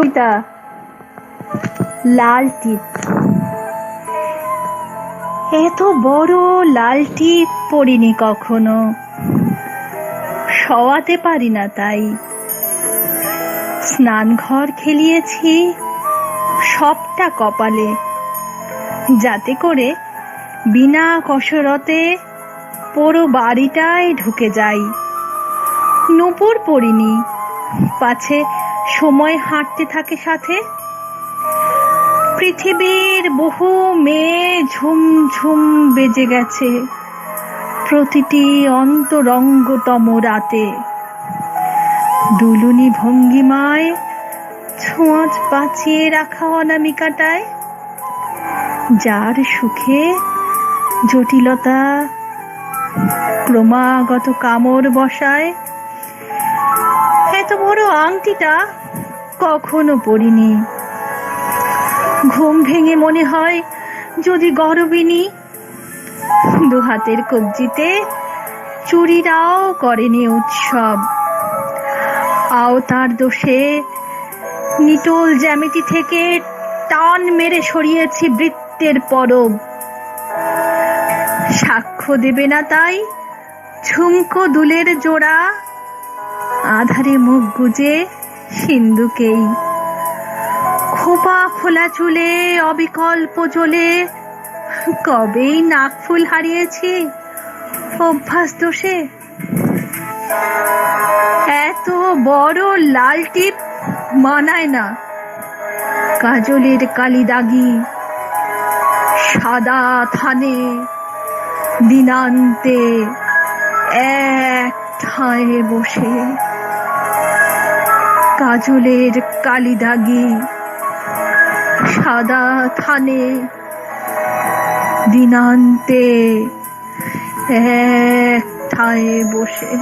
কবিতা লাল টিপ। এত বড় লাল টিপ পড়িনি কখনো। শওয়াতে পারি না তাই। স্নানঘর খেলিয়েছি সবটা কপালে। যাতে করে বিনা কসরতে পুরো বাড়িটায় ঢুকে যাই। নূপুর পড়িনি, পাছে সময় হাঁটতে থাকে সাথে। পৃথিবীর বহু মেয়ে ঝুমঝুম বেজে গেছে প্রতিটি অন্তরঙ্গতম রাতে। দুলুনি ভঙ্গিমায় ছোঁয়াচ বাঁচিয়ে রাখা অনামিকাটায়, যার সুখে জটিলতা ক্রমাগত কামড় বসায়। এত বড় আংটিটা কখনো পড়িনি। ঘুম ভেঙে মনে হয় যদি গরবিনী দু হাতের কবজিতে চুরিরাও করেনি উৎসব। আওতার দোষে নিটোল জ্যামিতি থেকে টান মেরে সরিয়েছি বৃত্তের পরব। সাক্ষ্য দেবে না তাই ঝুমকো দুলের জোড়া, আধারে মুখ গুজে সিন্ধুকেই। খোপা খোলা চুলে, অবিকল্প জ্বলে কবেই নাক ফুল হারিয়েছি অভ্যাস দোষে। এত বড় লাল টিপ মানায় না। কাজলের কালি দাগি, সাদা থানে, দিনান্তে এক ঠায় বসে। কাজলের কালি দাগি সাদা থানে দিনান্তে এক ঠায় বসে।